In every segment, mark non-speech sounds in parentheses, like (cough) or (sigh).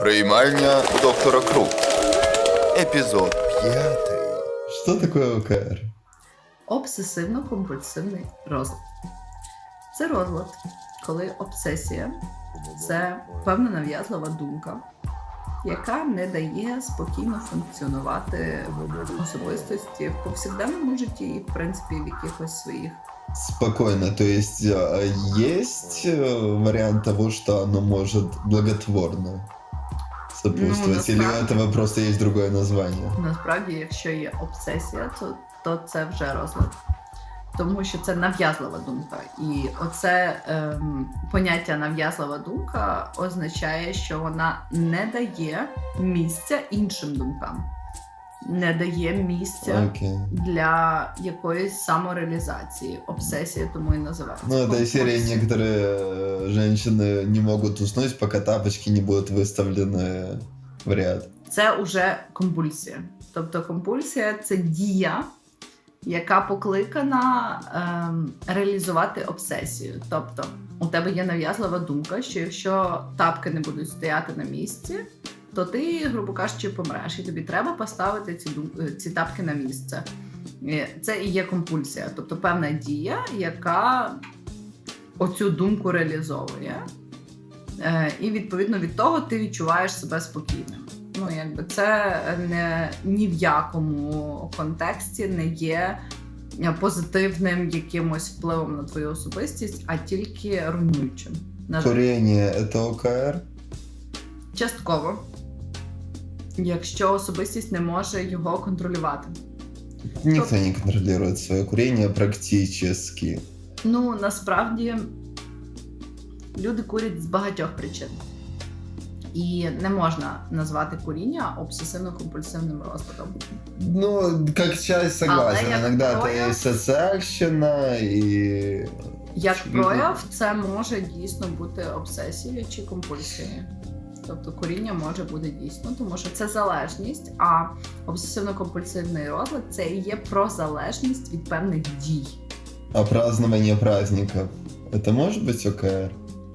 Приймальня доктора Круг. Епізод п'ятий. Что такое ОКР? Обсесивно-компульсивний розлад. Це розлад, коли обсесія це певна нав'язлива думка, яка не дає спокійно функціонувати в особистості в повсякденному житті і, в принципі, в якихось своїх. Спокойно, то есть есть вариант того, что оно может благотворно сопутствовать, Ну, или у этого просто есть другое название? Насправді, якщо є обсесія, то, то це вже розлад. Тому що це нав'язлива думка. І оце ем, поняття нав'язлива думка означає, що вона не дає місця іншим думкам, не дає місця Окей. для якоїсь самореалізації. Обсесія тому і називається. Ну, это из серии Компульсія. некоторые э, женщины не могут уснуть, пока тапочки не будут выставлены в ряд. це уже компульсія. Тобто компульсія це дія, яка покликана ем, реалізувати обсесію. Тобто, у тебе є нав'язлива думка, що якщо тапки не будуть стояти на місці, то ти, грубо кажучи, помреш, і тобі треба поставити ці, е, ці тапки на місце. Це і є компульсія, тобто певна дія, яка оцю думку реалізовує. Е, І відповідно від того ти відчуваєш себе спокійним. Ну, якби це не ні в якому контексті не є позитивним якимось впливом на твою особистість, а тільки руйнуючим. Курение — это ОКР? Частково. Якщо особистість не може його контролювати. Никто не контролирует свое курение практически. Ну насправді люди курять з багатьох причин. І не можна назвати куріння обсесивно-компульсивним розладом. Ну, как часть согласен. Але як Иногда это прояв- и социальщина, и... Як прояв, це може дійсно бути обсесією чи компульсією. Тобто куріння може бути дійсно, тому що це залежність, а обсесивно-компульсивний розлад це і є про залежність від певних дій. А празднование праздников. Это может быть ОКР?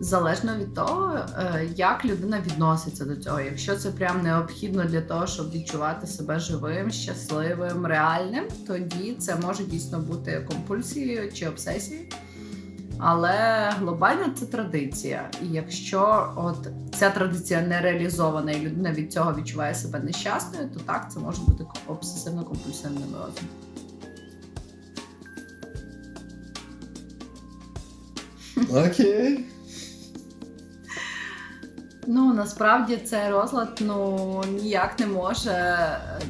Залежно від того, е, як людина відноситься до цього. Якщо це прям необхідно для того, щоб відчувати себе живим, щасливим, реальним, тоді це може дійсно бути компульсією чи обсесією. Але глобально це традиція. І якщо от ця традиція не реалізована, і людина від цього відчуває себе нещасною, то так це може бути обсесивно-компульсивним розумом. Окей. Ну насправді цей розлад ну ніяк не може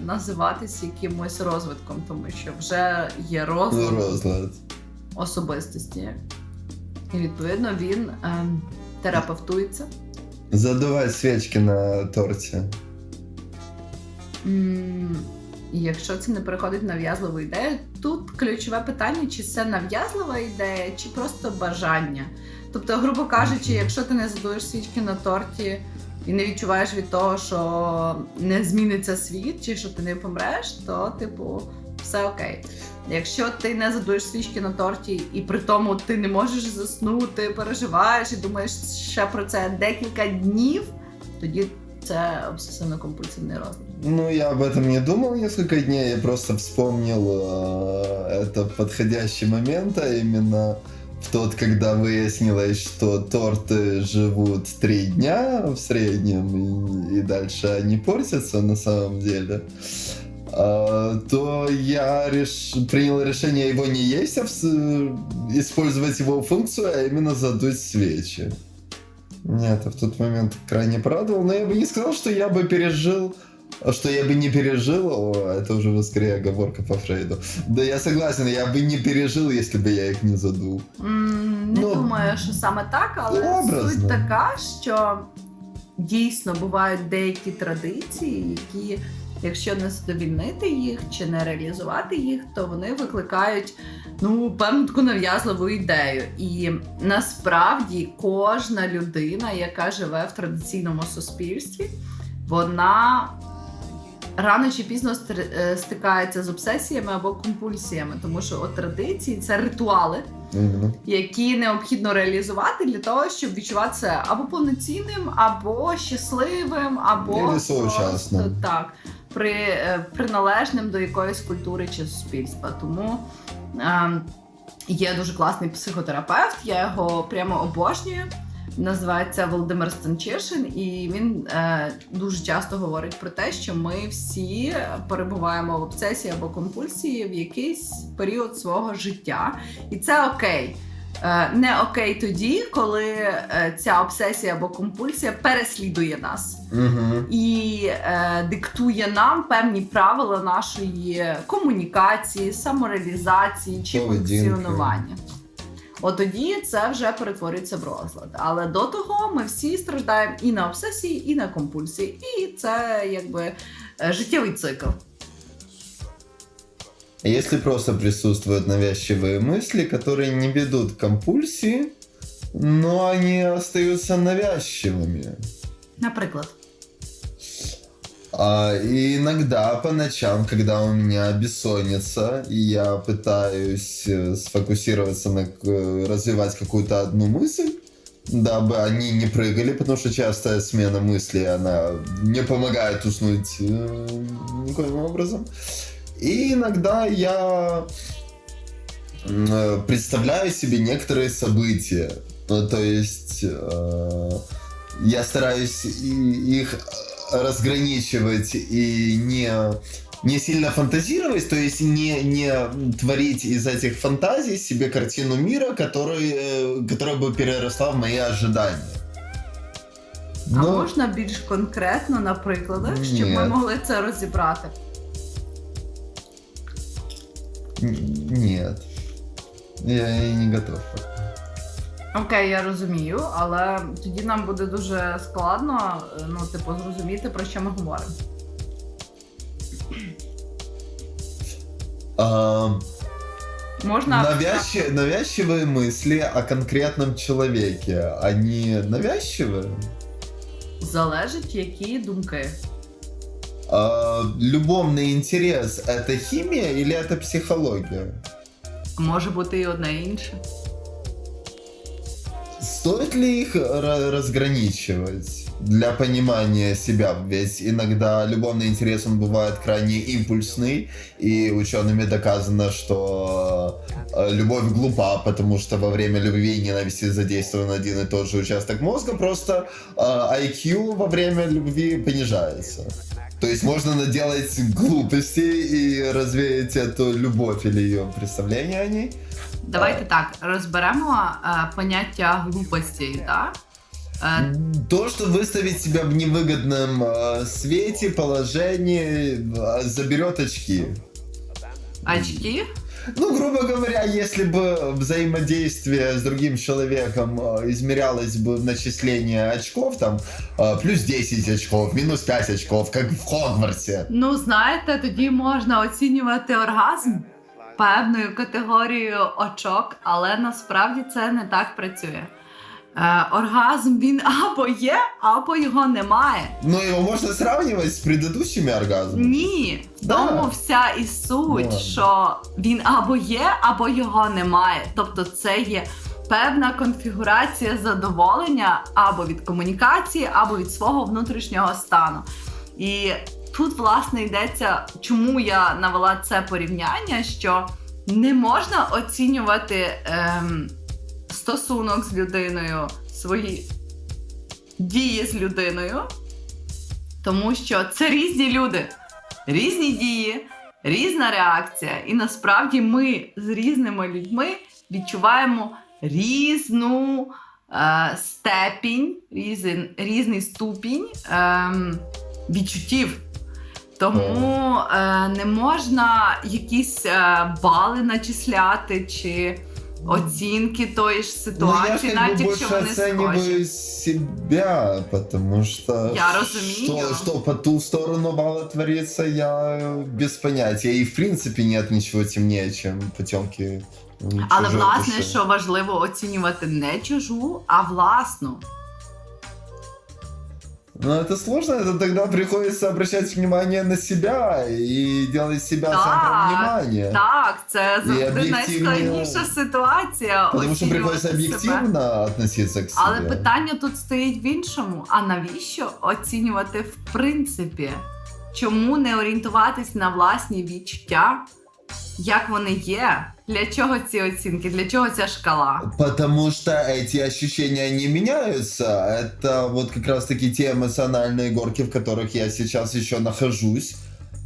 називатись якимось розвитком, тому що вже є розлад Розлад. особистості, і відповідно він ем, терапевтується. Задувать свечки на торте. М, І якщо це не переходить в нав'язливу ідею, тут ключове питання, чи це нав'язлива ідея, чи просто бажання. Тобто, грубо кажучи, якщо ти не задуєш свічки на торті і не відчуваєш від того, що не зміниться світ, чи що ти не помреш, то типу все окей. Якщо ти не задуєш свічки на торті, і при тому ти не можеш заснути, переживаєш і думаєш ще про це декілька днів, тоді це обсесивно-компульсивний розлад. Ну, я об этом не думал несколько дней, я просто вспомнил э, это в подходящий момент, а именно в тот, когда выяснилось, что торты живут три дня в среднем, и, и дальше они портятся на самом деле, а, то я реш... принял решение его не есть, а вс- использовать его функцию, а именно задуть свечи. Нет, в тот момент крайне порадовал, но я бы не сказал, что я бы пережил а Что я бы не пережил, о, это уже скорее оговорка по Фрейду. Да я согласен, я бы не пережил, если бы я их не задул. М, Не Ну, думаю, що саме так, але образно. суть така, що дійсно бувають деякі традиції, які, якщо не задовільнити їх чи не реалізувати їх, то вони викликають ну певну таку нав'язливу ідею. І насправді кожна людина, яка живе в традиційному суспільстві, вона. Рано чи пізно е, стикається з обсесіями або компульсіями, тому що от традиції це ритуали, які необхідно реалізувати для того, щоб відчуватися або повноцінним, або щасливим, або просто, так, при, е, приналежним до якоїсь культури чи суспільства. Тому е, є дуже класний психотерапевт, я його прямо обожнюю. Називається Володимир Станчишин, і він е, дуже часто говорить про те, що ми всі перебуваємо в обсесії або компульсії в якийсь період свого життя, і це окей. Е, не окей тоді, коли е, ця обсесія або компульсія переслідує нас Угу. і е, диктує нам певні правила нашої комунікації, самореалізації чи функціонування. От тоді це вже перетворюється в розлад. Але до того ми всі страждаємо і на обсесії, і на компульсії. І це якби е, життєвий цикл. Если просто присутствуют навязчивые мысли, которые не ведут к компульсии, но они остаются навязчивыми. Наприклад, А, и иногда по ночам, когда у меня бессонница, и я пытаюсь э, сфокусироваться на развивать какую-то одну мысль, дабы они не прыгали, потому что частая смена мыслей, она не помогает уснуть э, никоим образом. И иногда я м, э, представляю себе некоторые события. Ну, то есть э, я стараюсь и- их э, разграничивать и не, не сильно фантазировать, то есть не, не творить из этих фантазий себе картину мира, который, э, которая бы переросла в мои ожидания. а Но- можна більш конкретно на прикладах, щоб ми Ні. могли це розібрати? Н- Нет. Я и не готов. Окей, я розумію, але тоді нам буде дуже складно, е, ну, типу, зрозуміти, про що ми говоримо. А, Можна навязчи- навязчивые мысли о конкретном человеке, они навязчивые? залежить, які думки. А, любовный интерес это химия или это психология? Може бути і одне і інше. Стоит ли их ра- разграничивать для понимания себя? Ведь иногда любовный интерес он бывает крайне импульсный, и учеными доказано, что э, любовь глупа, потому что во время любви и ненависти задействован один и тот же участок мозга, просто э, IQ во время любви понижается. То есть можно наделать глупостей и развеять эту любовь или ее представление о ней. Давайте так розберемо е, поняття глупості, так? Е, То, что выставить себя в невыгодном э, свете, положении, э, заберет очки. очки. Ну, грубо говоря, если бы взаимодействие с другим человеком э, измерялось бы в начислении очков, там, э, плюс 10 очков, минус 5 очков, как в Хогвартсе. Ну, знаєте, тоді можна оцінювати оргазм певною категорією очок, але насправді це не так працює. Е, оргазм він (laughs) або є, або його немає. Но его можно сравнивать с предыдущими оргазмами. Ні, в Да. тому вся і суть, Ладно. що він або є, або його немає. Тобто, це є певна конфігурація задоволення або від комунікації, або від свого внутрішнього стану. І тут, власне, йдеться, чому я навела це порівняння, що не можна оцінювати ем, стосунок з людиною, свої дії з людиною, тому що це різні люди, різні дії, різна реакція. І насправді ми з різними людьми відчуваємо різну е, степінь, різен, різний ступінь ем, відчуттів. Тому е, не можна якісь е, бали начисляти чи оцінки тої ж Ну, я ситуації, навіть якщо вони схожі. ніби себе, тому що Я розумію. Що, що по ту сторону бала твориться, я без поняття. І в принципі нет нічого темнее, чим потемки Але власне, що важливо оцінювати не чужу, а власну. Ну, это сложно, это тогда приходится обращать внимание на себя и делать себя Так, центром внимания. Так, це І завжди об'єктивні- найскладніша ситуація. Потому что приходится оцінювати себе. объективно относиться к себе. Але питання тут стоїть в іншому: а навіщо оцінювати в принципі? Чому не орієнтуватись на власні відчуття? Як вони є? Для чого ці оцінки? Для чого ця шкала? Потому что эти ощущения не меняются. Это вот как раз таки те эмоциональные горки, в которых я сейчас еще нахожусь.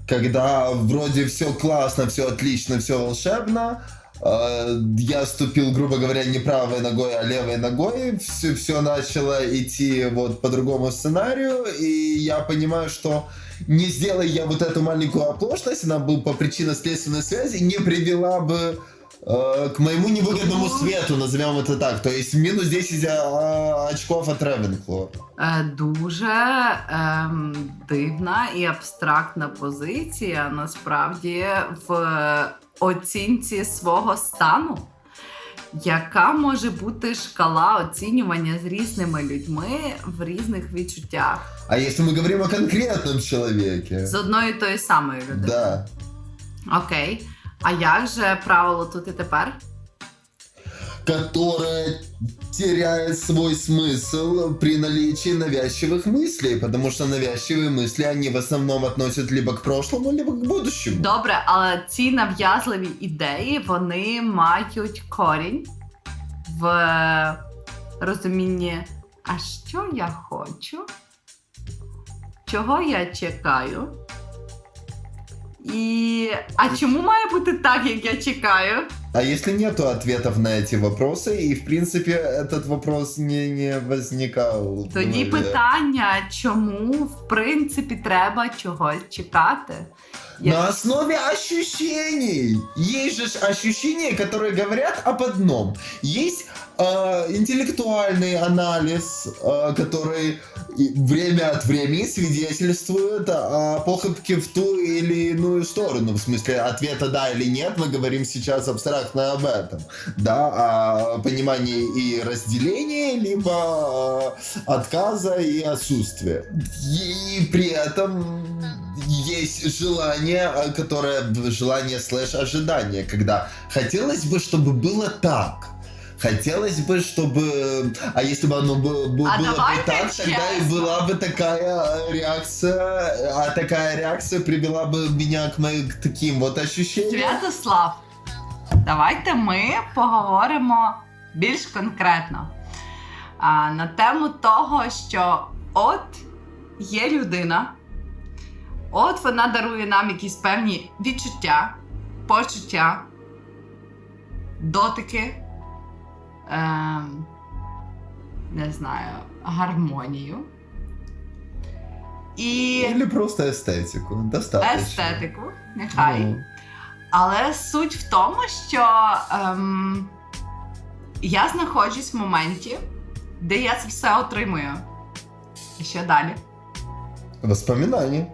Когда вроде все классно, все отлично, все волшебно. э, Я ступил, грубо говоря, не правой ногой, а левой ногой. Все, все начало идти вот по другому сценарию. И я понимаю, что не сделай я вот эту маленькую оплошность, она бы по причинно-следственной связи не привела бы э, к моему невыгодному свету, назовем это так. То есть минус 10 а, очков от Ревенкло. Е, Дуже ем, дивна і абстрактна позиція насправді в оцінці свого стану. Яка може бути шкала оцінювання з різними людьми в різних відчуттях А якщо ми говоримо о конкретному чоловіку? з одної тої самої людини? Да. Окей. А як же правило тут і тепер? Которая теряет свой смысл при наличии навязчивых мыслей, потому что навязчивые мысли, они в основном относят либо к прошлому, либо к будущему. Добре, але ці нав'язливі ідеї вони мають корінь в розумінні, а що я хочу, чого я чекаю. І а чому має бути так, як я чекаю? А если нету ответов на эти вопросы, и в принципе этот вопрос не, не возникал. в Тоді голове. питання, чому в принципі треба чогось чекати? Я- На основе ощущений. Есть же ж ощущения, которые говорят об одном. Есть э, интеллектуальный анализ, э, который время от времени свидетельствует о похотке в ту или иную сторону. В смысле, ответа да или нет, мы говорим сейчас абстрактно об этом. Да, о понимании и разделения, либо отказа и отсутствия. И при этом есть желание, которое желание слэш ожидание, когда хотелось бы, чтобы было так. Хотелось бы, чтобы... А если бы оно бы- бы- А было бы давайте так, тогда и честно. была бы такая э, реакция, а такая реакция привела бы меня к моим к таким вот ощущениям. Святослав, давайте ми поговоримо більш конкретно а, на тему того, що от є людина, от вона дарує нам якісь певні відчуття, почуття, дотики, ем, не знаю, гармонію. І Или просто эстетику. Достаточно. естетику, нехай. Ну, Але суть в тому, що ем, я знаходжусь в моменті, де я це все отримую. І що далі? Воспоминания.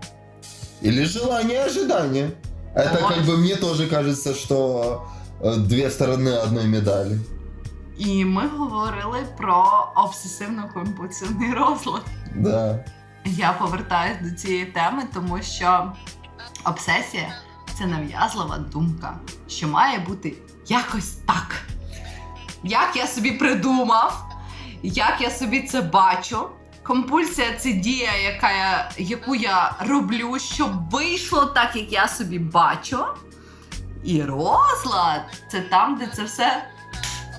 Или желание ожидания. Это Вот. как бы мне тоже кажется, что э, две стороны одной медали. І ми говорили про обсесивно-компульсивний розлад. Да. Я повертаюсь до цієї теми, тому що обсесія це нав'язлива думка, що має бути якось так. Як я собі придумав, як я собі це бачу. Компульсія це дія, яка я, яку я роблю, щоб вийшло так, як я собі бачу. І розлад це там, де це все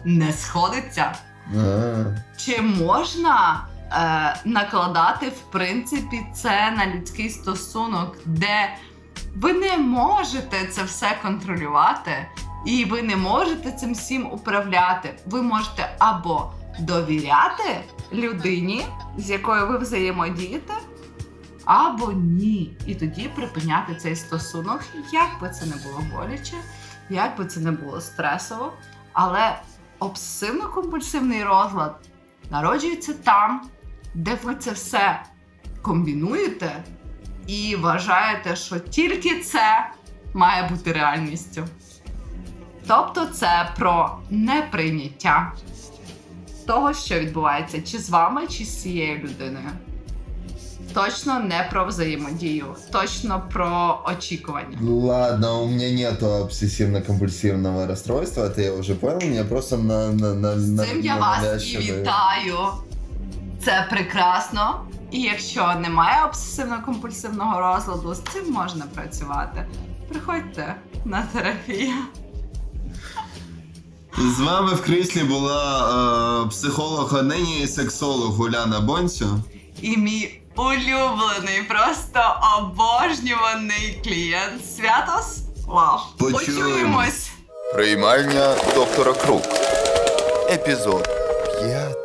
не сходиться. А, Чи можна е, накладати, в принципі, це на людський стосунок, де ви не можете це все контролювати, і ви не можете цим всім управляти. Ви можете або довіряти людині, з якою ви взаємодієте, або ні. І тоді припиняти цей стосунок, як би це не було боляче, як би це не було стресово. Але обсесивно-компульсивний розлад народжується там, де ви це все комбінуєте і вважаєте, що тільки це має бути реальністю. Тобто це про неприйняття того, що відбувається чи з вами, чи з цією людиною. Точно не про взаємодію, точно про очікування. Ладно, у меня нету обсессивно-компульсивного расстройства, это я уже понял, мне просто на, на, на, З на, цим я на вас і навязчивые- вітаю. Це прекрасно. І якщо немає обсесивно-компульсивного розладу, з цим можна працювати. Приходьте на терапію. З вами в кріслі була е, психолог, а нині сексолог Уляна Бонцю. І мій улюблений, просто обожнюваний клієнт Святос Лав. Почуємось. Почуємось! Приймальня доктора Крук. Епізод п'ятий.